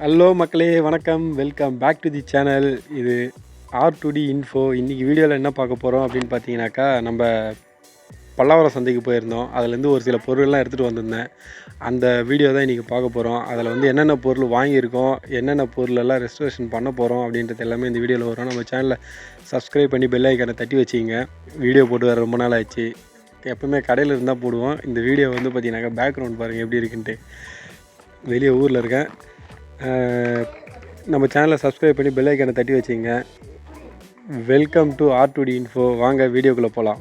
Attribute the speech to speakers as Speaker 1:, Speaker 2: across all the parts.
Speaker 1: Hello மக்களே வணக்கம். Welcome back to the channel இது ஆர் டு டி இன்ஃபோ இன்றைக்கி வீடியோவில் என்ன பார்க்க போகிறோம் அப்படின்னு பார்த்தீங்கன்னாக்கா நம்ம பல்லாவரம் சந்தைக்கு போயிருந்தோம். அதுலேருந்து ஒரு சில பொருள்லாம் எடுத்துகிட்டு வந்திருந்தேன். அந்த வீடியோ தான் இன்றைக்கி பார்க்க போகிறோம் அதில் வந்து என்னென்ன பொருள் வாங்கியிருக்கோம் என்னென்ன பொருளெல்லாம் ரெஸ்டரேஷன் பண்ண போகிறோம் அப்படின்றது எல்லாமே இந்த வீடியோவில் வரும். நம்ம சேனலை சப்ஸ்கிரைப் பண்ணி பெல் ஐக்கனை தட்டி வச்சிங்க வீடியோ போட்டு வர ரொம்ப நாள் ஆச்சு எப்பவுமே கடையில் இருந்தால் போடுவோம். இந்த வீடியோ வந்து பார்த்தீங்கன்னாக்கா பேக்ரவுண்ட் பாருங்கள் எப்படி இருக்குன்ட்டு. வெளியே ஊரில் இருக்கேன். நம்ம சேனலை சப்ஸ்கிரைப் பண்ணி பெல் ஐக்கனை தட்டி வச்சிங்க. Welcome to R two D info வாங்க வீடியோக்குள்ளே போகலாம்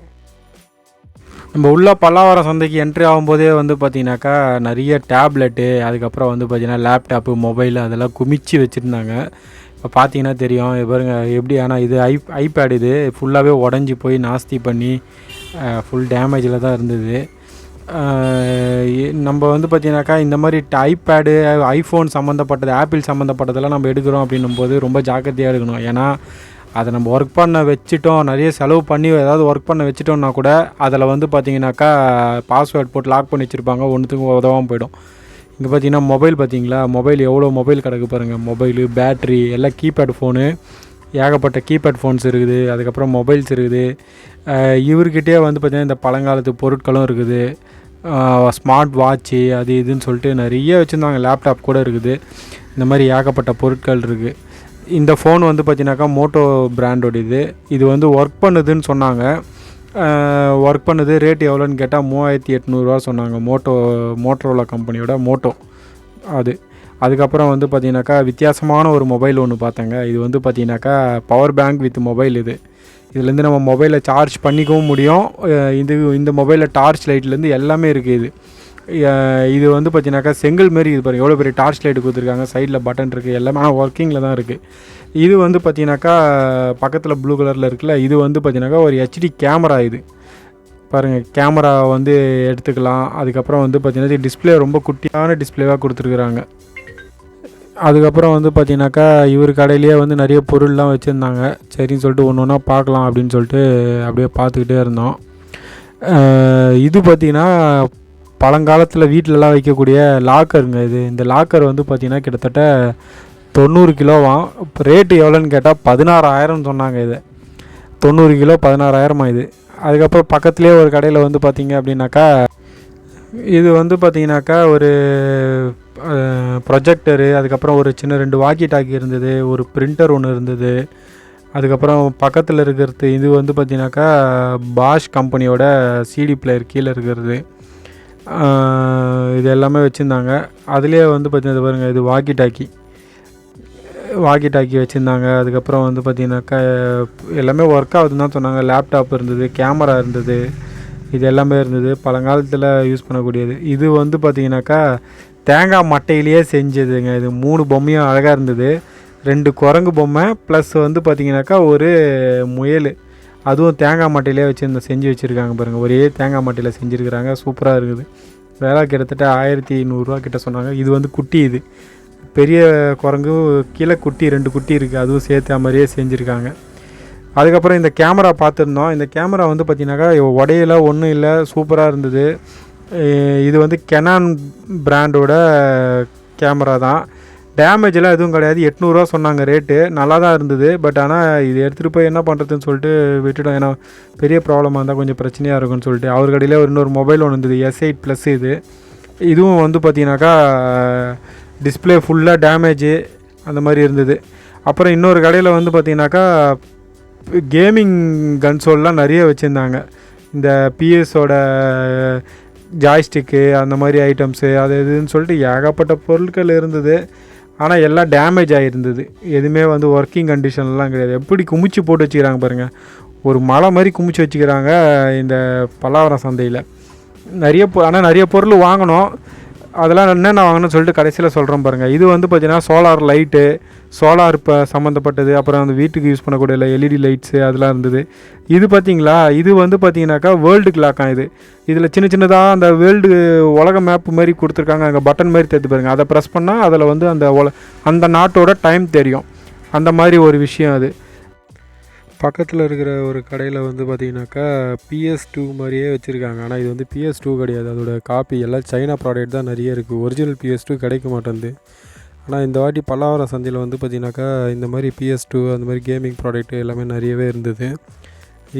Speaker 2: நம்ம உள்ள பல்லாவரம் சந்தைக்கு என்ட்ரி ஆகும்போதே வந்து பார்த்தீங்கன்னாக்கா நிறைய டேப்லெட்டு அதுக்கப்புறம் வந்து பார்த்தீங்கன்னா லேப்டாப்பு மொபைல் அதெல்லாம் குமிச்சு வச்சுருந்தாங்க. இப்போ பார்த்தீங்கன்னா தெரியும். இது பாருங்க எப்படி ஆனால் இது ஐ ஐபேட் இது ஃபுல்லாகவே உடஞ்சி போய் நாஸ்தி பண்ணி ஃபுல் டேமேஜில் தான் இருந்தது. நம்ம வந்து பார்த்தீங்கன்னாக்கா இந்த மாதிரி ஐபேடு ஐஃபோன் சம்மந்தப்பட்டது ஆப்பிள் சம்மந்தப்பட்டதெல்லாம் நம்ம எடுக்கிறோம் அப்படின்னும் போது ரொம்ப ஜாக்கிரதையாக எடுக்கணும் ஏன்னா அதை நம்ம ஒர்க் பண்ண வச்சுட்டோம் நிறைய செலவு பண்ணி ஏதாவது ஒர்க் பண்ண வச்சுட்டோம்னா கூட அதில் வந்து பார்த்தீங்கன்னாக்கா பாஸ்வேர்ட் போட்டு லாக் பண்ணி வச்சுருப்பாங்க ஒன்றுத்துக்கும் உதவாமல் போயிடும். இங்கே பார்த்தீங்கன்னா மொபைல் பார்த்தீங்களா மொபைல் எவ்வளோ மொபைல் கிடக்கு பாருங்கள் மொபைலு பேட்ரி எல்லாம் கீபேட் ஃபோனு ஏகப்பட்ட கீபேட் ஃபோன்ஸ் இருக்குது. அதுக்கப்புறம் மொபைல்ஸ் இருக்குது. இவர்கிட்டே இவர்கிட்டயே வந்து பார்த்திங்கன்னா இந்த பழங்காலத்து பொருட்களும் இருக்குது. ஸ்மார்ட் வாட்ச்சு அது இதுன்னு சொல்லிட்டு நிறைய வச்சுருந்தாங்க. லேப்டாப் கூட இருக்குது. இந்த மாதிரி ஏகப்பட்ட பொருட்கள் இருக்குது இந்த ஃபோன் வந்து பார்த்தீங்கன்னாக்கா மோட்டோ பிராண்டோட இது இது வந்து ஒர்க் பண்ணுதுன்னு சொன்னாங்க. ஒர்க் பண்ணுது. ரேட் எவ்வளோன்னு கேட்டால் மூவாயிரத்தி எட்நூறுரூவா சொன்னாங்க. மோட்டோ மோட்டரோலா கம்பெனியோட மோட்டோ அது. அதுக்கப்புறம் வந்து பார்த்தீங்கன்னாக்கா வித்தியாசமான ஒரு மொபைல் ஒன்று பார்த்தேங்க. இது வந்து பார்த்தீங்கன்னாக்கா பவர் பேங்க் வித் மொபைல் இது. இதுலேருந்து நம்ம மொபைலை சார்ஜ் பண்ணிக்கவும் முடியும். இது இந்த மொபைலில் டார்ச் லைட்லேருந்து எல்லாமே இருக்குது இது. இது வந்து பார்த்தீங்கன்னாக்கா செங்கல் மாரி இது பாருங்கள் எவ்வளோ பெரிய டார்ச் லைட் கொடுத்துருக்காங்க. சைடில் பட்டன் இருக்குது எல்லாமே ஆனால் ஒர்க்கிங்கில் தான் இருக்குது இது வந்து பார்த்தீங்கன்னாக்கா பக்கத்தில் ப்ளூ கலரில் இருக்குல்ல இது வந்து பார்த்தீங்கன்னாக்கா ஒரு ஹெச்டி கேமரா இது. பாருங்கள் கேமரா வந்து எடுத்துக்கலாம். அதுக்கப்புறம் வந்து பார்த்தீங்கன்னா டிஸ்ப்ளே ரொம்ப குட்டியான டிஸ்ப்ளேவாக கொடுத்துருக்குறாங்க. அதுக்கப்புறம் வந்து பார்த்தீங்கன்னாக்கா இவர் கடையிலேயே வந்து நிறைய பொருள்லாம் வச்சுருந்தாங்க. சரின்னு சொல்லிட்டு ஒன்று ஒன்றா பார்க்கலாம் அப்படின்னு சொல்லிட்டு அப்படியே பார்த்துக்கிட்டே இருந்தோம். இது பார்த்திங்கன்னா பழங்காலத்தில் வீட்டிலலாம் வைக்கக்கூடிய லாக்கருங்க இது. இந்த லாக்கர் வந்து பார்த்திங்கன்னா கிட்டத்தட்ட தொண்ணூறு கிலோவாம். இப்போ ரேட்டு எவ்வளோன்னு கேட்டால் பதினாறாயிரம் சொன்னாங்க இது. தொண்ணூறு கிலோ பதினாறாயிரமா இது. அதுக்கப்புறம் பக்கத்துலேயே ஒரு கடையில் வந்து பார்த்திங்க அப்படின்னாக்கா இது வந்து பார்த்தீங்கன்னாக்கா ஒரு ப்ரொஜெக்டரு அதுக்கப்புறம் ஒரு சின்ன ரெண்டு வாக்கி டாக்கி இருந்தது ஒரு பிரிண்டர் ஒன்று இருந்தது. அதுக்கப்புறம் பக்கத்தில் இருக்கிறது இது வந்து பார்த்தீங்கன்னாக்கா பாஷ் கம்பெனியோட சிடி பிளேயர் கீழே இருக்கிறது. இது எல்லாமே வச்சுருந்தாங்க. அதுலேயே வந்து பார்த்திங்கன்னா பாருங்கள் இது வாக்கி டாக்கி. வாக்கி டாக்கி வச்சுருந்தாங்க. அதுக்கப்புறம் வந்து பார்த்தீங்கன்னாக்கா எல்லாமே ஒர்க் ஆகுதுன்னு தான் சொன்னாங்க. லேப்டாப் இருந்தது கேமரா இருந்தது இது எல்லாமே இருந்தது. பழங்காலத்தில் யூஸ் பண்ணக்கூடியது. இது வந்து பார்த்தீங்கன்னாக்கா தேங்காய் மட்டையிலேயே செஞ்சதுங்க. இது மூணு பொம்மையும் அழகாக இருந்தது. ரெண்டு குரங்கு பொம்மை ப்ளஸ் வந்து பார்த்தீங்கன்னாக்கா ஒரு முயல். அதுவும் தேங்காய் மட்டையிலே வச்சு செஞ்சு வச்சுருக்காங்க பாருங்கள் ஒரே தேங்காய் மட்டையில் செஞ்சுருக்கிறாங்க. சூப்பராக இருக்குது. வேலை கிட்டத்தட்ட ஆயிரத்தி நூறுரூவா கிட்ட சொன்னாங்க. இது வந்து குட்டி இது. பெரிய குரங்கு கீழே குட்டி ரெண்டு குட்டி இருக்குது அதுவும் சேர்த்து மாதிரியே செஞ்சுருக்காங்க. அதுக்கப்புறம் இந்த கேமரா பார்த்துருந்தோம். இந்த கேமரா வந்து பார்த்திங்கனாக்கா உடையில ஒன்றும் இல்லை. சூப்பராக இருந்தது. இது வந்து கெனான் பிராண்டோட கேமரா தான். டேமேஜெலாம் எதுவும் கிடையாது. எட்நூறுரூவா சொன்னாங்க ரேட்டு நல்லா தான் இருந்தது. பட் ஆனால் இது எடுத்துகிட்டு போய் என்ன பண்ணுறதுன்னு சொல்லிட்டு விட்டுட்டோம். ஏன்னா பெரிய ப்ராப்ளமாக இருந்தால் கொஞ்சம் பிரச்சனையாக இருக்கும்னு சொல்லிட்டு. அவர் கடையில் ஒரு இன்னொரு மொபைல் ஒன்று இருந்தது. எஸ் எயிட் ப்ளஸ் இது. இதுவும் வந்து பார்த்தீங்கன்னாக்கா டிஸ்பிளே ஃபுல்லாக டேமேஜு அந்த மாதிரி இருந்தது. அப்புறம் இன்னொரு கடையில் வந்து பார்த்தீங்கன்னாக்கா கேமிங் கன்சோல்லாம் நிறைய வச்சுருந்தாங்க. இந்த பிஎஸோட ஜாய்ஸ்டிக்கு அந்த மாதிரி ஐட்டம்ஸு அது இதுன்னு சொல்லிட்டு ஏகப்பட்ட பொருட்கள் இருந்தது. ஆனால் எல்லாம் டேமேஜ் ஆகிருந்தது எதுவுமே வந்து ஒர்க்கிங் கண்டிஷன்லாம் கிடையாது. எப்படி குமிச்சு போட்டு வச்சுக்கிறாங்க பாருங்கள் ஒரு மலை மாதிரி குமிச்சு வச்சுக்கிறாங்க இந்த பல்லாவரம் சந்தையில். நிறைய ஆனால் நிறைய பொருள் வாங்கினோம் அதெல்லாம் என்னென்ன வாங்கணும்னு சொல்லிட்டு கடைசியில் சொல்கிறோம் பாருங்கள் இது வந்து பார்த்தீங்கன்னா சோலார் லைட்டு சோலார் இப்போ சம்மந்தப்பட்டது அப்புறம் அந்த வீட்டுக்கு யூஸ் பண்ணக்கூடிய எல்இடி லைட்ஸு அதெல்லாம் இருந்தது. இது பார்த்தீங்களா இது வந்து பார்த்தீங்கன்னாக்கா வேர்ல்டு கிளாக்காக இது. இதில் சின்ன சின்னதாக அந்த வேர்ல்டு உலக மேப் மாதிரி கொடுத்துருக்காங்க. அங்கே பட்டன் மாதிரி தேர்த்து பாருங்க. அதை ப்ரெஸ் பண்ணால் அதில் வந்து அந்த உல அந்த நாட்டோட டைம் தெரியும். அந்த மாதிரி ஒரு விஷயம் அது.
Speaker 1: பக்கத்தில் இருக்கிற ஒரு கடையில் வந்து பார்த்தீங்கன்னாக்கா பிஎஸ் டூ மாதிரியே வச்சுருக்காங்க. ஆனால் இது வந்து பிஎஸ் டூ கிடையாது. அதோட காப்பி எல்லாம் சைனா ப்ராடக்ட் தான் நிறைய இருக்குது ஒரிஜினல் பிஎஸ் டூ கிடைக்க மாட்டேங்குது ஆனால் இந்த வாட்டி பல்லாவரம் சந்தையில் வந்து பார்த்தீங்கன்னாக்கா இந்த மாதிரி பிஎஸ் டூ அந்த மாதிரி கேமிங் ப்ராடக்ட் எல்லாமே நிறையவே இருந்தது.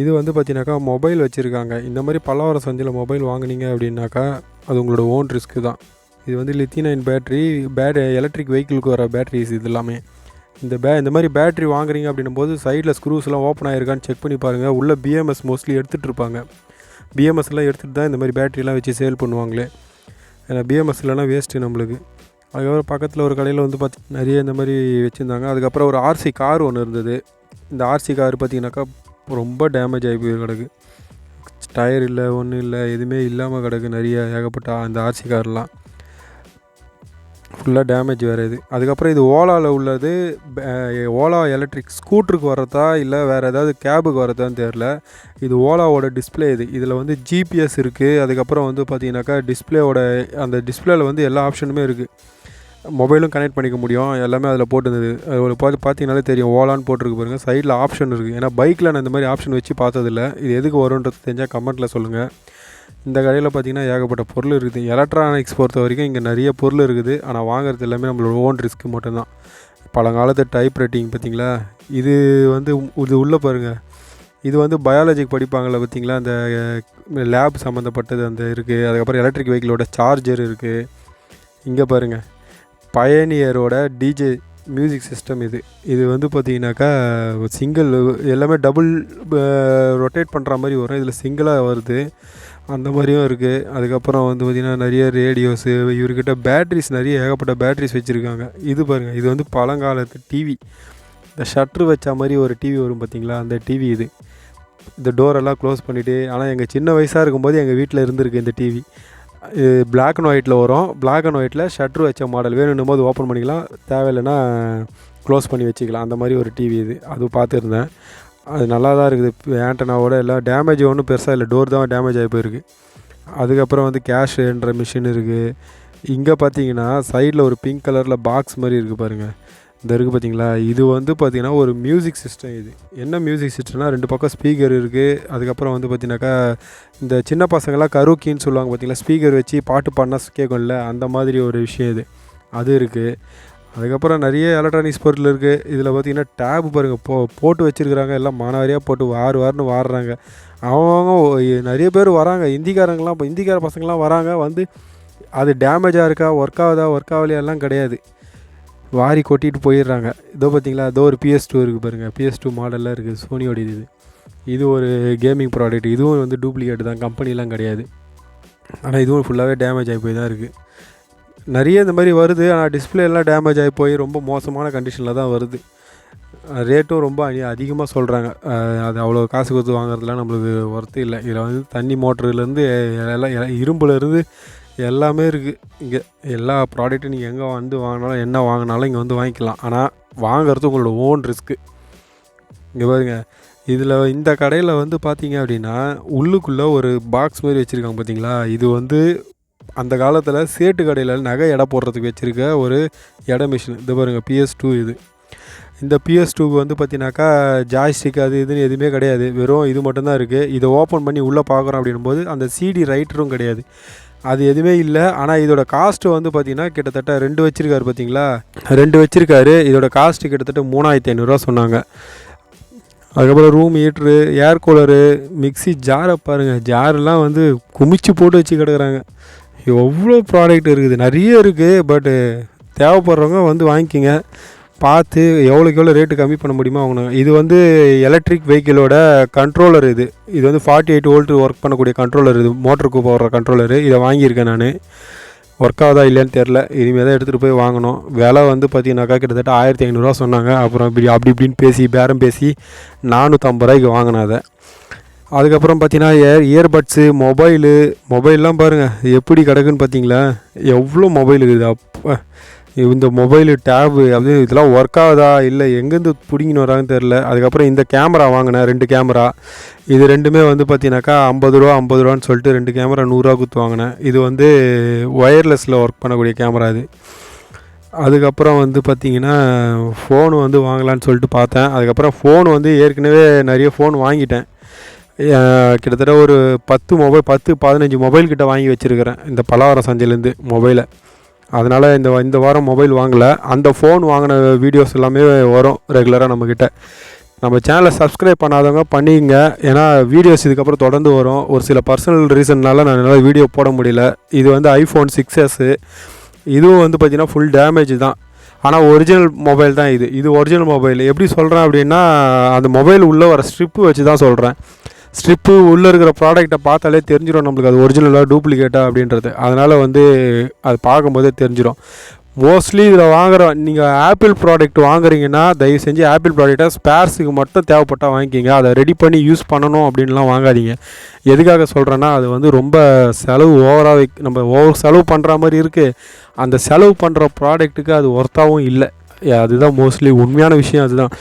Speaker 1: இது வந்து பார்த்தீங்கன்னாக்கா மொபைல் வச்சுருக்காங்க. இந்த மாதிரி பல்லாவரம் சந்தையில் மொபைல் வாங்குனீங்க அப்படின்னாக்கா அது உங்களோட ஓன் ரிஸ்க்கு தான். இது வந்து லித்தினைன் பேட்ரி பேட் எலக்ட்ரிக் வெஹிக்கிளுக்கு வர பேட்ரிஸ் இது எல்லாமே. இந்த பே இந்த மாதிரி பேட்ரி வாங்குறீங்க அப்படின்னும் போது சைடில் ஸ்க்ரூஸ்லாம் ஓப்பன் ஆகிருக்கான்னு செக் பண்ணி பாருங்கள் உள்ளே பிஎம்எஸ் மோஸ்ட்லி எடுத்துகிட்டு இருப்பாங்க. பிஎம்எஸ்லாம் எடுத்துகிட்டு தான் இந்த மாதிரி பேட்டரிலாம் வச்சு சேல் பண்ணுவாங்களே. ஏன்னா பிஎம்எஸ் இல்லைனா வேஸ்ட்டு நம்மளுக்கு. அதுக்கப்புறம் பக்கத்தில் ஒரு கடையில் வந்து பார்த்து நிறைய இந்த மாதிரி வச்சுருந்தாங்க. அதுக்கப்புறம் ஒரு ஆர்சி கார் ஒன்று இருந்தது. இந்த ஆர்சி கார் பார்த்தீங்கன்னாக்கா ரொம்ப டேமேஜ் ஆகி போய் கிடக்கு. டயர் இல்லை ஒன்றும் இல்லை எதுவுமே இல்லாமல் கிடக்கு. நிறைய ஏகப்பட்ட அந்த ஆர்சி கார்லாம் ஃபுல்லாக டேமேஜ் வேறு இது. அதுக்கப்புறம் இது ஓலாவில் உள்ளது ஓலா எலக்ட்ரிக் ஸ்கூட்டருக்கு வரதா இல்லை வேறு ஏதாவது கேபுக்கு வரதான்னு தெரில இது ஓலாவோட டிஸ்பிளே இது. இதில் வந்து ஜிபிஎஸ் இருக்குது அதுக்கப்புறம் வந்து பார்த்தீங்கன்னாக்கா டிஸ்ப்ளேவோட அந்த டிஸ்பிளேயில் வந்து எல்லா ஆப்ஷனுமே இருக்குது மொபைலும் கனெக்ட் பண்ணிக்க முடியும். எல்லாமே அதில் போட்டுருந்தது. அது ஒரு பார்த்து பார்த்தீங்கனாலே தெரியும். ஓலான்னு போட்டிருக்கு பாருங்கள் சைடில் ஆப்ஷன் இருக்குது ஏன்னா பைக்கில் நான் இந்த மாதிரி ஆப்ஷன் வச்சு பார்த்ததில்ல. இது எதுக்கு வரும்ன்றது தெரிஞ்சால் கமெண்ட்டில் சொல்லுங்கள் இந்த கடையில் பார்த்தீங்கன்னா ஏகப்பட்ட பொருள் இருக்குது. எலக்ட்ரானிக்ஸ் பொறுத்த வரைக்கும் இங்கே நிறைய பொருள் இருக்குது. ஆனால் வாங்குறது எல்லாமே நம்மளோட ஓன் ரிஸ்க்கு மட்டும்தான். பழங்காலத்து டைப் ரைட்டிங் பார்த்தீங்களா இது வந்து உ- இது உள்ளே பாருங்கள் இது வந்து பயாலஜிக் படிப்பாங்கள பார்த்திங்களா அந்த லேப் சம்மந்தப்பட்டது அந்த இருக்குது அதுக்கப்புறம் எலக்ட்ரிக் வெஹிக்கிளோட சார்ஜர் இருக்குது இங்கே பாருங்கள் பயனியரோட டிஜே மியூசிக் சிஸ்டம் இது. இது வந்து பார்த்திங்கனாக்கா சிங்கிள் எல்லாமே டபுள் ரொட்டேட் பண்ணுற மாதிரி வரும். இதில் சிங்கிளாக வருது. அந்த மாதிரியும் இருக்குது அதுக்கப்புறம் வந்து பார்த்திங்கன்னா நிறைய ரேடியோஸு இவர்கிட்ட பேட்ரிஸ் நிறைய ஏகப்பட்ட பேட்ரிஸ் வச்சுருக்காங்க. இது பாருங்கள் இது வந்து பழங்காலத்து டிவி இந்த ஷட்ரு வச்ச மாதிரி ஒரு டிவி வரும் பார்த்திங்களா அந்த டிவி இது. இந்த டோரெல்லாம் க்ளோஸ் பண்ணிவிட்டு ஆனால் எங்கள் சின்ன வயசாக இருக்கும்போது எங்கள் வீட்டில் இருந்திருக்கு இந்த டிவி இது Black அண்ட் ஒயிட்டில் வரும். பிளாக் அண்ட் ஒயிட்டில் ஷட்ரு வச்ச மாடல் வேணும்னும் போது ஓப்பன் பண்ணிக்கலாம். தேவையில்லைன்னா க்ளோஸ் பண்ணி வச்சுக்கலாம். அந்த மாதிரி ஒரு டிவி இது. அது பார்த்துருந்தேன். அது நல்லா தான் இருக்குது ஆண்டனாவோட எல்லாம் டேமேஜ் ஒன்றும் பெருசாக இல்லை. டோர் தான் டேமேஜ் ஆகி போயிருக்கு. அதுக்கப்புறம் வந்து கேஷ்ன்ற மிஷின் இருக்குது இங்கே பார்த்தீங்கன்னா சைடில் ஒரு பிங்க் கலரில் பாக்ஸ் மாதிரி இருக்குது பாருங்கள் இந்த இருக்குது பார்த்தீங்களா இது வந்து பார்த்தீங்கன்னா ஒரு மியூசிக் சிஸ்டம் இது. என்ன மியூசிக் சிஸ்டம்னா ரெண்டு பக்கம் ஸ்பீக்கர் இருக்குது அதுக்கப்புறம் வந்து பார்த்தீங்கன்னாக்கா இந்த சின்ன பசங்களாம் கருக்கின்னு சொல்லுவாங்க பார்த்தீங்களா ஸ்பீக்கர் வச்சு பாட்டு பாடினா கேட்கும்ல அந்த மாதிரி ஒரு விஷயம் இது. அது இருக்குது அதுக்கப்புறம் நிறைய எலக்ட்ரானிக்ஸ் பொருள் இருக்குது இதில் பார்த்தீங்கன்னா டேப் பாருங்கள் போ போட்டு வச்சுருக்குறாங்க. எல்லாம் மானாவாரியாக போட்டு வாரு வார்னு வாடுறாங்க அவங்க நிறைய பேர் வராங்க. இந்திக்காரங்களாம் இப்போ இந்திக்கார பசங்களாம் வராங்க. வந்து அது டேமேஜாக இருக்கா? ஒர்க் ஆகுதா? ஒர்க் ஆகலையெல்லாம் கிடையாது. வாரி கொட்டிட்டு போயிடுறாங்க. இதோ பார்த்தீங்களா? இதோ ஒரு பிஎஸ் டூ இருக்குது பாருங்கள் பிஎஸ் டூ மாடல்லாம் இருக்குது சோனியோட இது. இது ஒரு கேமிங் ப்ராடக்ட் இதுவும் வந்து டூப்ளிகேட் தான். கம்பெனிலாம் கிடையாது. ஆனால் இதுவும் ஃபுல்லாகவே டேமேஜ் ஆகி போய் தான் இருக்குது நிறைய இந்த மாதிரி வருது. ஆனால் டிஸ்பிளே எல்லாம் டேமேஜ் ஆகி போய் ரொம்ப மோசமான கண்டிஷனில் தான் வருது. ரேட்டும் ரொம்ப அதிகமாக சொல்கிறாங்க அது அவ்வளோ காசு கொடுத்து வாங்குறதுலாம் நம்மளுக்கு ஒர்த்து இல்லை. இதில் வந்து தண்ணி மோட்டருலேருந்து எல்லாம் எல்லாம் இரும்புலேருந்து எல்லாமே இருக்குது இங்கே எல்லா ப்ராடக்ட்டும் நீங்கள் எங்கே வந்து வாங்கினாலும் என்ன வாங்கினாலும் இங்கே வந்து வாங்கிக்கலாம். ஆனால் வாங்குறது உங்களோட ஓன் ரிஸ்க்கு இங்கே பாருங்க. இதில் இந்த கடையில் வந்து பார்த்தீங்க அப்படின்னா உள்ளுக்குள்ளே ஒரு பாக்ஸ் மாதிரி வச்சுருக்காங்க பார்த்தீங்களா இது வந்து அந்த காலத்தில் சேட்டு கடையில் நகை எடை போடுறதுக்கு வச்சுருக்க ஒரு எடை மிஷின் இது பாருங்கள் பிஎஸ் டூ இது. இந்த பிஎஸ் டூ வந்து பார்த்தீங்கன்னாக்கா ஜாய்ஸ்டிக் அது இதுன்னு எதுவுமே கிடையாது. வெறும் இது மட்டும்தான் இருக்குது இதை ஓப்பன் பண்ணி உள்ளே பார்க்குறோம் அப்படின்னும் போது அந்த சிடி ரைட்டரும் கிடையாது. அது எதுவுமே இல்லை. ஆனால் இதோட காஸ்ட்டு வந்து பார்த்திங்கன்னா கிட்டத்தட்ட ரெண்டு வச்சுருக்காரு பார்த்தீங்களா ரெண்டு வச்சுருக்காரு. இதோட காஸ்ட்டு கிட்டத்தட்ட மூணாயிரத்தி ஐநூறுரூவா சொன்னாங்க. அதுக்கப்புறம் room heater air cooler mixie ஜாரை பாருங்கள் ஜாரெலாம் வந்து குமிச்சு போட்டு வச்சு கிடக்குறாங்க. எவ்வளோ ப்ராடக்ட் இருக்குது. நிறைய இருக்குது பட்டு தேவைப்படுறவங்க வந்து வாங்கிக்கோங்க. பார்த்து எவ்வளோக்கு எவ்வளோ ரேட்டு கம்மி பண்ண முடியுமோ வாங்கணும் இது வந்து எலக்ட்ரிக் வெஹிக்கிளோட கண்ட்ரோலர் இது. இது வந்து ஃபார்ட்டி எயிட் வோல்ட் ஒர்க் பண்ணக்கூடிய கண்ட்ரோலர் இது. மோட்டருக்கு போடுற கண்ட்ரோலரு இதை. வாங்கியிருக்கேன் நான். ஒர்க் ஆகுதா இல்லையான்னு தெரில இனிமேல் தான் எடுத்துகிட்டு போய் வாங்கணும். விலை வந்து பார்த்தீங்கன்னாக்கா கிட்டத்தட்ட ஆயிரத்தி ஐநூறுரூவா சொன்னாங்க. அப்புறம் இப்படி அப்படி இப்படின்னு பேசி பேரம் பேசி நானூற்றம்பது ரூபாய்க்கு வாங்கினேன் அதை. அதுக்கப்புறம் பார்த்தீங்கன்னா ஏர் இயர்பட்ஸு மொபைலு மொபைல்லாம் பாருங்கள் எப்படி கிடக்குன்னு பார்த்தீங்களா? எவ்வளோ மொபைல் இருக்குது. அப்போ இந்த மொபைலு டேபு அது இதெல்லாம் ஒர்க் ஆகுதா? இல்லை எங்கேருந்து பிடிங்கின்னு வராங்கன்னு தெரில அதுக்கப்புறம் இந்த கேமரா வாங்கினேன் ரெண்டு கேமரா இது ரெண்டுமே வந்து பார்த்தீங்கன்னாக்கா ஐம்பது ரூபா ஐம்பது ரூபான்னு சொல்லிட்டு ரெண்டு கேமரா நூறுரூவா கொடுத்து வாங்கினேன். இது வந்து ஒயர்லெஸில் ஒர்க் பண்ணக்கூடிய கேமரா இது அதுக்கப்புறம் வந்து பார்த்திங்கன்னா ஃபோனு வந்து வாங்கலான்னு சொல்லிட்டு பார்த்தேன். அதுக்கப்புறம் ஃபோன் வந்து ஏற்கனவே நிறைய ஃபோன் வாங்கிட்டேன். கிட்டத்தட்ட ஒரு பத்து மொபைல் பத்து பதினஞ்சு மொபைல் கிட்ட வாங்கி வச்சுருக்கிறேன். இந்த பலவரம் சந்தையிலேருந்து மொபைலை அதனால் இந்த இந்த வாரம் மொபைல் வாங்கலை. அந்த ஃபோன் வாங்கின வீடியோஸ் எல்லாமே வரும் ரெகுலராக நம்மக்கிட்ட நம்ம சேனலை சப்ஸ்கிரைப் பண்ணாதவங்க பண்ணிங்க ஏன்னா வீடியோஸ் இதுக்கப்புறம் தொடர்ந்து வரும். ஒரு சில பர்சனல் ரீசன்னால நான் என்னால் வீடியோ போட முடியல. இது வந்து ஐஃபோன் சிக்ஸ் எஸ்ஸு இதுவும் வந்து பார்த்திங்கன்னா ஃபுல் டேமேஜ் தான். ஆனால் ஒரிஜினல் மொபைல் தான் இது. இது ஒரிஜினல் மொபைல் எப்படி சொல்கிறேன் அப்படின்னா அந்த மொபைல் உள்ளே வர ஸ்ட்ரிப்பு வச்சு தான் சொல்கிறேன் ஸ்ட்ரிப்பு உள்ளே இருக்கிற ப்ராடக்ட்டை பார்த்தாலே தெரிஞ்சிடும் நம்மளுக்கு அது ஒரிஜினலாக டூப்ளிகேட்டா அப்படின்றது. அதனால் வந்து அது பார்க்கும்போதே தெரிஞ்சிடும் மோஸ்ட்லி இதில் வாங்குகிற நீங்கள் ஆப்பிள் ப்ராடக்ட் வாங்குறீங்கன்னா தயவு செஞ்சு ஆப்பிள் ப்ராடக்ட்டை ஸ்பேர்ஸுக்கு மட்டும் தேவைப்பட்டால் வாங்கிக்கிங்க. அதை ரெடி பண்ணி யூஸ் பண்ணணும் அப்படின்லாம் வாங்காதீங்க. எதுக்காக சொல்கிறேன்னா அது வந்து ரொம்ப செலவு ஓவராக நம்ம ஓவர் செலவு பண்ணுற மாதிரி இருக்குது அந்த செலவு பண்ணுற ப்ராடக்ட்டுக்கு அது ஒர்த்தாகவும் இல்லை. அதுதான் மோஸ்ட்லி உண்மையான விஷயம் அதுதான்.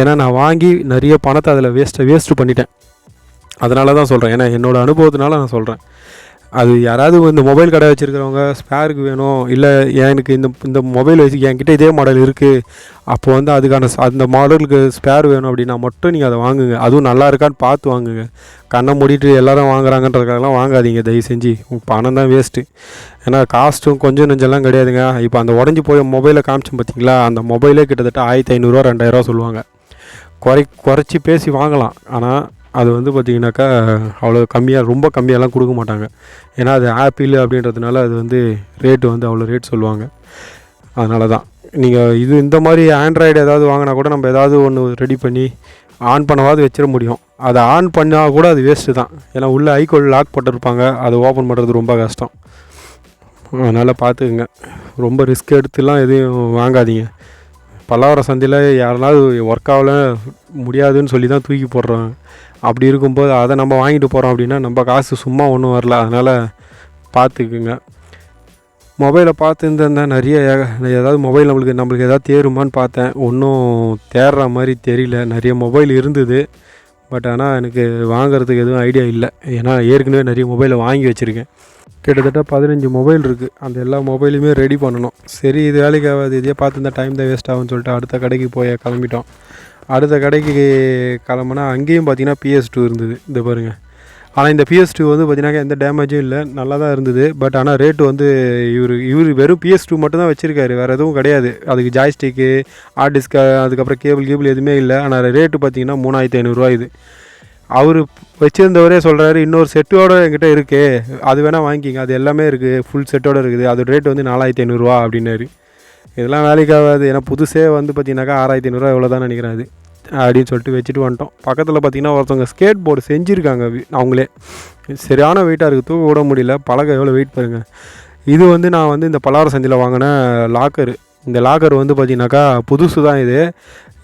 Speaker 1: ஏன்னா நான் வாங்கி நிறைய பணத்தை அதில் வேஸ்ட்டை வேஸ்ட்டு பண்ணிட்டேன். அதனால தான் சொல்கிறேன் ஏன்னா என்னோடய அனுபவத்தினால நான் சொல்கிறேன் அது யாராவது இந்த மொபைல் கடை வச்சுருக்கிறவங்க ஸ்பேருக்கு வேணும் இல்லை எனக்கு இந்த இந்த மொபைல் வச்சு என்கிட்ட இதே மாடல் இருக்குது அப்போ வந்து அதுக்கான அந்த மாடலுக்கு ஸ்பேர் வேணும் அப்படின்னா மட்டும் நீங்கள் அதை வாங்குங்க. அதுவும் நல்லா இருக்கான்னு பார்த்து வாங்குங்க. கண்ணை மூடிட்டு எல்லாரும் வாங்குறாங்கன்றதுக்காகலாம் வாங்காதீங்க தயவு செஞ்சு. பணம் தான் வேஸ்ட்டு ஏன்னா காஸ்ட்டும் கொஞ்சம் நெஞ்செல்லாம் கிடையாதுங்க. இப்போ அந்த உடஞ்சி போய் மொபைலை காமிச்சோம் பார்த்தீங்களா அந்த மொபைலே கிட்டத்தட்ட ஆயிரத்தி ஐநூறுரூவா ரெண்டாயிரரூவா சொல்லுவாங்க. குறை குறைச்சி பேசி வாங்கலாம். ஆனால் அது வந்து பார்த்திங்கனாக்கா அவ்வளோ கம்மியாக ரொம்ப கம்மியாலாம் கொடுக்க மாட்டாங்க. ஏன்னா அது ஆப்பிள் அப்படின்றதுனால அது வந்து ரேட்டு வந்து அவ்வளோ ரேட் சொல்லுவாங்க. அதனால தான் நீங்கள் இது இந்த மாதிரி ஆண்ட்ராய்டு ஏதாவது வாங்கினா கூட நம்ம ஏதாவது ஒன்று ரெடி பண்ணி ஆன் பண்ணவாது வச்சிட முடியும். அதை ஆன் பண்ணால் கூட அது வேஸ்ட்டு தான். ஏன்னா உள்ளே ஐகோல் லாக் போட்டிருப்பாங்க. அதை ஓப்பன் பண்ணுறது ரொம்ப கஷ்டம். அதனால் பார்த்துக்குங்க ரொம்ப ரிஸ்க் எடுத்துலாம் எதுவும் வாங்காதீங்க. பல்லாவரம் சந்தையில் யாருனாவது ஒர்க் ஆகல முடியாதுன்னு சொல்லி தான் தூக்கி போடுறாங்க. அப்படி இருக்கும்போது அதை நம்ம வாங்கிட்டு போகிறோம் அப்படின்னா நம்ம காசு சும்மா ஒன்றும் வரல. அதனால் பார்த்துக்குங்க மொபைலை பார்த்துருந்தேன் நிறைய ஏதாவது மொபைல் நம்மளுக்கு நம்மளுக்கு ஏதாவது தேருமான்னு பார்த்தேன். ஒன்றும் தேடுற மாதிரி தெரியல. நிறைய மொபைல் இருந்தது. பட் ஆனால் எனக்கு வாங்குறதுக்கு எதுவும் ஐடியா இல்லை. ஏன்னா ஏற்கனவே நிறைய மொபைலை வாங்கி வச்சுருக்கேன். கிட்டத்தட்ட பதினஞ்சு மொபைல் இருக்குது அந்த எல்லா மொபைலுமே ரெடி பண்ணணும். சரி இது வேலைக்கு ஆகாது. இதே பார்த்துருந்தா டைம் தான் வேஸ்ட் ஆகும்னு சொல்லிட்டு அடுத்த கடைக்கு போய் கிளம்பிட்டோம். அடுத்த கடைக்கு கிளம்புனா அங்கேயும் பார்த்தீங்கன்னா பிஎஸ் டூ இருந்தது. இந்த பாருங்கள் ஆனால் இந்த பிஎஸ் டூ வந்து பார்த்தீங்கன்னா எந்த டேமேஜும் இல்லை. நல்லா தான் இருந்தது. பட் ஆனால் ரேட்டு வந்து இவர் இவர் வெறும் பிஎஸ் டூ மட்டும் தான் வச்சுருக்காரு. வேறு எதுவும் கிடையாது. அதுக்கு ஜாய்ஸ்டிக்கு ஹார்ட் டிஸ்க்கு அதுக்கப்புறம் கேபிள் கேபிள் எதுவுமே இல்லை. ஆனால் ரேட்டு பார்த்தீங்கன்னா மூணாயிரத்தி ஐநூறுரூவா இது. அவர் வச்சுருந்தவரே சொல்கிறாரு இன்னொரு செட்டோட என்கிட்ட இருக்கே. அது வேணால் வாங்கிக்கிங்க. அது எல்லாமே இருக்குது ஃபுல் செட்டோட இருக்குது. அதோட ரேட் வந்து நாலாயிரத்தி ஐநூறுரூவா அப்படின்னாரு. இதெல்லாம் வேலைக்கு ஆகாது. ஏன்னா புதுசே வந்து பார்த்தீங்கன்னாக்கா ஆறாயிரத்தி ஐநூறுரூவா எவ்வளோ தான் நினைக்கிறேன் அது. அப்படின்னு சொல்லிட்டு வச்சுட்டு வந்துட்டோம். பக்கத்தில் பார்த்தீங்கன்னா ஒருத்தவங்க ஸ்கேட் போர்டு செஞ்சுருக்காங்க அவங்களே. சரியான வெயிட்டாக இருக்குது தூக்க விட முடியல. பழக எவ்வளோ வெயிட் பாருங்கள் இது வந்து நான் வந்து இந்த பலார சந்தையில் வாங்கின லாக்கரு இந்த லாக்கர் வந்து பார்த்தீங்கன்னாக்கா புதுசு தான் இது.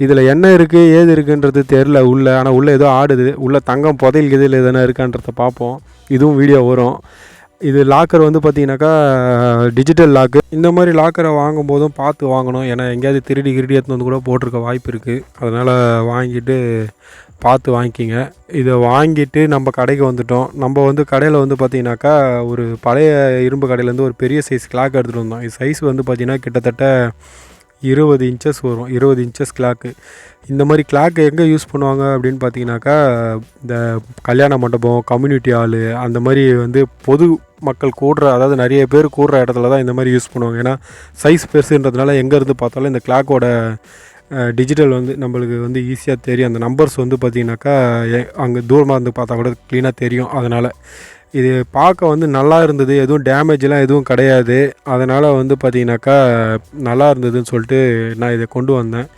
Speaker 1: இதில் என்ன இருக்குது ஏது இருக்குன்றது தெரில உள்ளே ஆனால் உள்ளே ஏதோ ஆடுது. உள்ளே தங்கம் புதையல் கிதையில் எதனா இருக்கான்றத பார்ப்போம். இதுவும் வீடியோ வரும். இது லாக்கர் வந்து பார்த்தீங்கன்னாக்கா டிஜிட்டல் லாக்கு இந்த மாதிரி லாக்கரை வாங்கும் போதும் பார்த்து வாங்கணும். ஏன்னா எங்கேயாவது திருடி கிருடி எடுத்து வந்து கூட போட்டிருக்க வாய்ப்பு இருக்குது அதனால் வாங்கிட்டு பார்த்து வாங்கிக்கிங்க. இதை வாங்கிட்டு நம்ம கடைக்கு வந்துட்டோம். நம்ம வந்து கடையில் வந்து பார்த்தீங்கன்னாக்கா ஒரு பழைய இரும்பு கடையிலேருந்து ஒரு பெரிய சைஸ் கிளாக் எடுத்துகிட்டு வந்தோம். இது சைஸ் வந்து பார்த்திங்கன்னா கிட்டத்தட்ட இருபது இன்ச்சஸ் வரும். இருபது இன்ச்சஸ் கிளாக்கு இந்த மாதிரி கிளாக் எங்கே யூஸ் பண்ணுவாங்க அப்படின்னு பார்த்தீங்கன்னாக்கா இந்த கல்யாண மண்டபம் கம்யூனிட்டி ஹால் அந்த மாதிரி வந்து பொது மக்கள் கூடுற அதாவது நிறைய பேர் கூடுற இடத்துல தான் இந்த மாதிரி யூஸ் பண்ணுவாங்க. ஏன்னா சைஸ் பெருசுன்றதுனால எங்கே இருந்து பார்த்தாலும் இந்த கிளாக்கோட டிஜிட்டல் வந்து நம்மளுக்கு வந்து ஈஸியாக தெரியும். அந்த நம்பர்ஸ் வந்து பார்த்திங்கனாக்கா அங்கே தூரமாக இருந்து பார்த்தா கூட க்ளீனாக தெரியும். அதனால் இது பார்க்க வந்து நல்லா இருந்தது. எதுவும் டேமேஜ்லாம் எதுவும் கிடையாது. அதனால் வந்து பார்த்தீங்கன்னாக்கா நல்லா இருந்ததுன்னு சொல்லிட்டு நான் இதை கொண்டு வந்தேன்.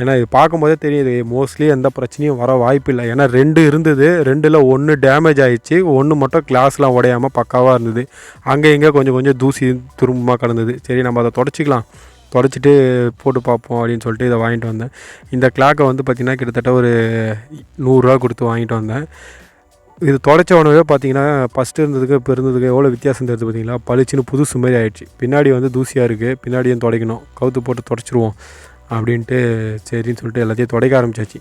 Speaker 1: ஏன்னா இது பார்க்கும்போதே தெரியுது. மோஸ்ட்லி எந்த பிரச்சனையும் வர வாய்ப்பு இல்லை. ஏன்னா ரெண்டு இருந்தது. ரெண்டில் ஒன்று டேமேஜ் ஆகிடுச்சு ஒன்று மட்டும் கிளாஸ்லாம் உடையாமல் பக்காவாக இருந்தது. அங்கே இங்கே கொஞ்சம் கொஞ்சம் தூசி துரும்பமாக கிடந்தது. சரி நம்ம அதை தொடச்சிக்கலாம். தொடச்சிட்டு போட்டு பார்ப்போம் அப்படின்னு சொல்லிட்டு இதை வாங்கிட்டு வந்தேன். இந்த கிளாக்கை வந்து பார்த்திங்கன்னா கிட்டத்தட்ட ஒரு நூறுரூவா கொடுத்து வாங்கிட்டு வந்தேன். இது தொடச்ச உடனே பார்த்தீங்கன்னா ஃபஸ்ட்டு இருந்ததுக்கு இப்போ இருந்ததுக்கு எவ்வளோ வித்தியாசம் தெரியுது பார்த்தீங்களா பளிச்சுன்னு புதுசு மாதிரி ஆயிடுச்சு. பின்னாடி வந்து தூசியாக இருக்குது பின்னாடியும் துடைக்கணும். கவுத்து போட்டு தொடச்சிருவோம் அப்படின்ட்டு சரின்னு சொல்லிட்டு எல்லாத்தையும் துடைக்க ஆரம்பிச்சாச்சு.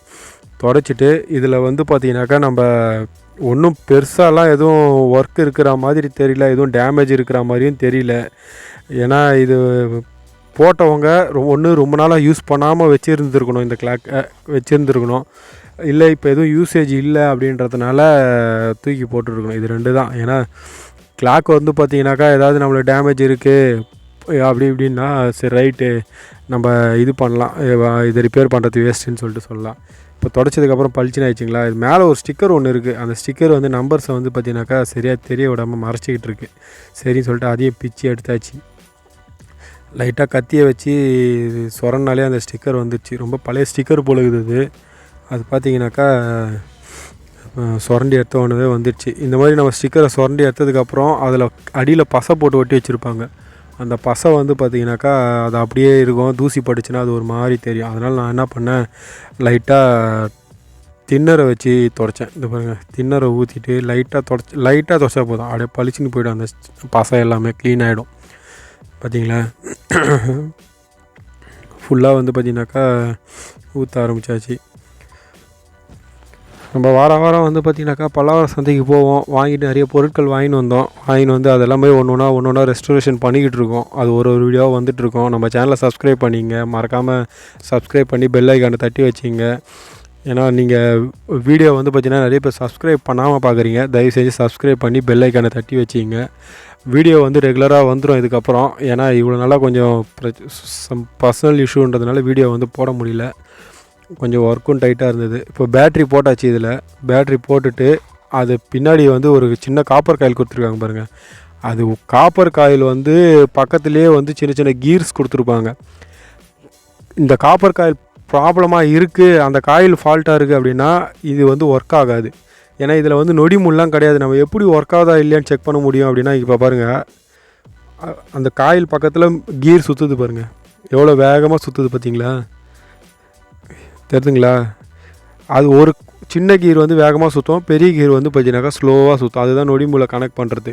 Speaker 1: தொடச்சிட்டு இதில் வந்து பார்த்தீங்கன்னாக்கா நம்ம ஒன்றும் பெருசாலாம் எதுவும் ஒர்க் இருக்கிற மாதிரி தெரியல. எதுவும் டேமேஜ் இருக்கிற மாதிரியும் தெரியல. ஏன்னா இது போட்டவங்க ஒன்று ரொம்ப நாளாக யூஸ் பண்ணாமல் வச்சுருந்துருக்கணும் இந்த கிளாக்கை வச்சுருந்துருக்கணும். இல்லை இப்போ எதுவும் யூசேஜ் இல்லை அப்படின்றதுனால தூக்கி போட்டுருக்கணும். இது ரெண்டு தான். ஏன்னா கிளாக் வந்து பார்த்திங்கனாக்கா ஏதாவது நம்மளுக்கு டேமேஜ் இருக்குது அப்படி இப்படின்னா சரி ரைட்டு நம்ம இது பண்ணலாம். இது இதை ரிப்பேர் பண்ணுறது வேஸ்ட்டுன்னு சொல்லிட்டு சொல்லலாம். இப்போ தொடச்சதுக்கப்புறம் பளிச்சுன்னு ஆயிடுச்சுங்களா? இது மேலே ஒரு ஸ்டிக்கர் ஒன்று இருக்குது அந்த ஸ்டிக்கர் வந்து நம்பர்ஸை வந்து பார்த்தீங்கன்னாக்கா சரியாக தெரிய விடாமல் மறைச்சிக்கிட்டு இருக்கு. சரின்னு சொல்லிட்டு அதையும் பிச்சு எடுத்தாச்சு. லைட்டாக கத்தியை வச்சு சொரனாலே அந்த ஸ்டிக்கர் வந்துடுச்சு ரொம்ப பழைய ஸ்டிக்கர் போல அது பார்த்தீங்கன்னாக்கா சுரண்டி எடுத்த உடனே வந்துடுச்சு. இந்த மாதிரி நம்ம ஸ்டிக்கரை சுரண்டி எடுத்ததுக்கப்புறம் அதில் அடியில் பசை போட்டு ஒட்டி வச்சுருப்பாங்க. அந்த பசை வந்து பார்த்தீங்கன்னாக்கா அது அப்படியே இருக்கும். தூசி பட்டுச்சுன்னா அது ஒரு மாதிரி தெரியும். அதனால் நான் என்ன பண்ணேன் லைட்டாக தின்னரை வச்சு தொடச்சேன். இந்த பாருங்கள் தின்னரை ஊற்றிட்டு லைட்டாக தொடச்சி லைட்டாக தொடச்சா போதும். அப்படியே பளிச்சுன்னு போய்டும் அந்த பசை எல்லாமே க்ளீன் ஆகிடும் பார்த்தீங்களா? ஃபுல்லாக வந்து பார்த்தீங்கன்னாக்கா ஊற்ற ஆரம்பிச்சாச்சு. நம்ம வாரம் வாரம் வந்து பார்த்திங்கனாக்கா பல்லாவர சந்தைக்கு போவோம். வாங்கிட்டு நிறைய பொருட்கள் வாங்கின்னு வந்தோம். வாங்கின்னு வந்து அதெல்லாமே ஒன்று ஒன்றா ஒன்று ஒன்றா ரெஸ்டோரேஷன் பண்ணிக்கிட்டு இருக்கோம். அது ஒரு ஒரு வீடியோவாக வந்துட்டு இருக்கோம். நம்ம சேனலை சப்ஸ்கிரைப் பண்ணிங்க. மறக்காமல் சப்ஸ்கிரைப் பண்ணி பெல் ஐக்கானை தட்டி வச்சிங்க. ஏன்னா நீங்கள் வீடியோ வந்து பார்த்தீங்கன்னா நிறைய பேர் சப்ஸ்கிரைப் பண்ணாமல் பார்க்குறீங்க தயவு செஞ்சு சப்ஸ்கிரைப் பண்ணி பெல் ஐக்கானை தட்டி வச்சிங்க. வீடியோ வந்து ரெகுலராக வந்துடும் இதுக்கப்புறம். ஏன்னா இவ்வளோ நாளாக கொஞ்சம் சம் பர்சனல் இஷ்யூன்றதுனால வீடியோ வந்து போட முடியல. கொஞ்சம் ஒர்க்கும் டைட்டாக இருந்தது. இப்போ பேட்ரி போட்டாச்சு இதில். பேட்ரி போட்டுட்டு அது பின்னாடி வந்து ஒரு சின்ன காப்பர் காயில் கொடுத்துருக்காங்க பாருங்கள் அது காப்பர் காயில் வந்து பக்கத்துலேயே வந்து சின்ன சின்ன கீர்ஸ் கொடுத்துருப்பாங்க. இந்த காப்பர் காயில் ப்ராப்ளமாக இருக்குது அந்த காயில் ஃபால்ட்டாக இருக்குது அப்படின்னா இது வந்து ஒர்க் ஆகாது. ஏன்னா இதில் வந்து நொடிமுள்ளாம் கிடையாது. நம்ம எப்படி ஒர்க் ஆகுதா இல்லையான்னு செக் பண்ண முடியும் அப்படின்னா இப்போ பாருங்கள் அந்த காயில் பக்கத்தில் கீர் சுற்றுது பாருங்கள் எவ்வளோ வேகமாக சுற்றுது பார்த்தீங்களா தெரியுதுங்களா அது ஒரு சின்ன கீர் வந்து வேகமாக சுற்றும் பெரிய கீர் வந்து பார்த்தீங்கன்னாக்கா ஸ்லோவாக சுற்றும் அதுதான் நொடிமூலை கனெக்ட் பண்ணுறது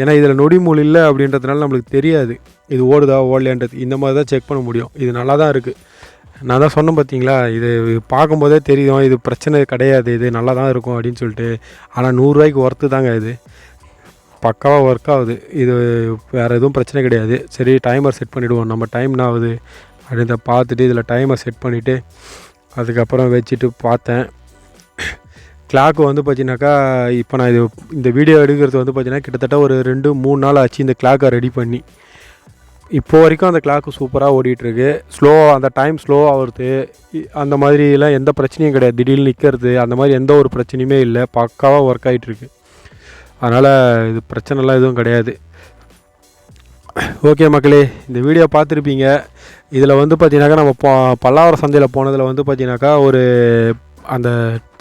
Speaker 1: ஏன்னா இதில் நொடிமூல் இல்லை அப்படின்றதுனால நம்மளுக்கு தெரியாது. இது ஓடுதா ஓடலையான்றது. இந்த மாதிரி தான் செக் பண்ண முடியும். இது நல்லா தான் இருக்குது நான் தான் சொன்னேன் பார்த்தீங்களா இது பார்க்கும்போதே தெரியும். இது பிரச்சனை கிடையாது. இது நல்லா தான் இருக்கும் அப்படின்னு சொல்லிட்டு. ஆனால் நூறுரூவாய்க்கு ஒர்த்து தாங்க இது. பக்காவாக ஒர்க் ஆகுது. இது வேறு எதுவும் பிரச்சனை கிடையாது. சரி டைமர் செட் பண்ணிவிடுவோம் நம்ம டைம் என்ன ஆகுது? அப்படின்றத பார்த்துட்டு இதில் டைமர் செட் பண்ணிவிட்டு அதுக்கப்புறம் வச்சுட்டு பார்த்தேன். கிளாக்கு வந்து பார்த்தீங்கன்னாக்கா இப்போ நான் இது இந்த வீடியோ எடுக்கிறது வந்து பார்த்தீங்கன்னா கிட்டத்தட்ட ஒரு ரெண்டு மூணு நாள் ஆச்சு இந்த கிளாக்கை ரெடி பண்ணி. இப்போ வரைக்கும் அந்த கிளாக்கு சூப்பராக ஓடிட்டுருக்கு. ஸ்லோவாக அந்த டைம் ஸ்லோவாக வருது. இ- அந்த மாதிரிலாம் எந்த பிரச்சனையும் கிடையாது. திடீர்னு நிற்கிறது அந்த மாதிரி எந்த ஒரு பிரச்சனையுமே இல்லை. பக்காவாக ஒர்க் ஆகிட்டுருக்கு அதனால் இது பிரச்சனைலாம் எதுவும் கிடையாது. ஓகே மக்களே இந்த வீடியோ பார்த்துருப்பீங்க. இதில் வந்து பார்த்தீங்கன்னாக்கா நம்ம போ பல்லாவரம் சந்தையில் போனதில் வந்து பார்த்தீங்கன்னாக்கா ஒரு அந்த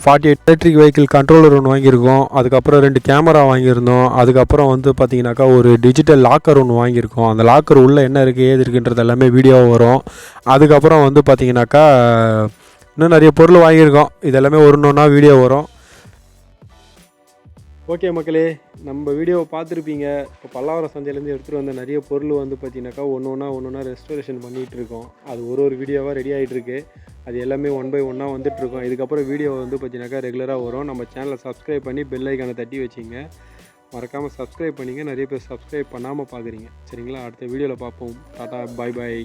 Speaker 1: forty eight electric vehicle controller ஒன்று வாங்கியிருக்கோம். அதுக்கப்புறம் ரெண்டு கேமரா வாங்கியிருந்தோம். அதுக்கப்புறம் வந்து பார்த்தீங்கன்னாக்கா ஒரு டிஜிட்டல் லாக்கர் ஒன்று வாங்கியிருக்கோம். அந்த லாக்கர் உள்ளே என்ன இருக்குது ஏது இருக்குன்றது எல்லாமே வீடியோ வரும். அதுக்கப்புறம் வந்து பார்த்தீங்கன்னாக்கா இன்னும் நிறைய பொருள் வாங்கியிருக்கோம். இது எல்லாமே ஒரு ஒன்றா வீடியோ வரும். ஓகே மக்களே நம்ம வீடியோவை பார்த்துருப்பீங்க. இப்போ பல்லாவரம் சந்தையிலேருந்து எடுத்துகிட்டு வந்த நிறைய பொருள் வந்து பார்த்தீங்கன்னாக்கா ஒன்று ஒன்றா ஒன்று ஒன்றா ரெஸ்டோரேஷன் பண்ணிகிட்டு இருக்கோம். அது ஒரு ஒரு வீடியோவாக ரெடி ஆகிட்டுருக்கு அது எல்லாமே ஒன் பை ஒன்னாக வந்துட்டுருக்கோம் இதுக்கப்புறம் வீடியோ வந்து பார்த்தீங்கன்னாக்கா ரெகுலராக வரும். நம்ம சேனலை சப்ஸ்கிரைப் பண்ணி பெல் ஐக்கானை தட்டி வச்சிங்க. மறக்காமல் சப்ஸ்கிரைப் பண்ணிங்க. நிறைய பேர் சப்ஸ்கிரைப் பண்ணாமல் பார்க்குறீங்க சரிங்களா? அடுத்த வீடியோவில் பார்ப்போம். டாட்டா பாய் பாய்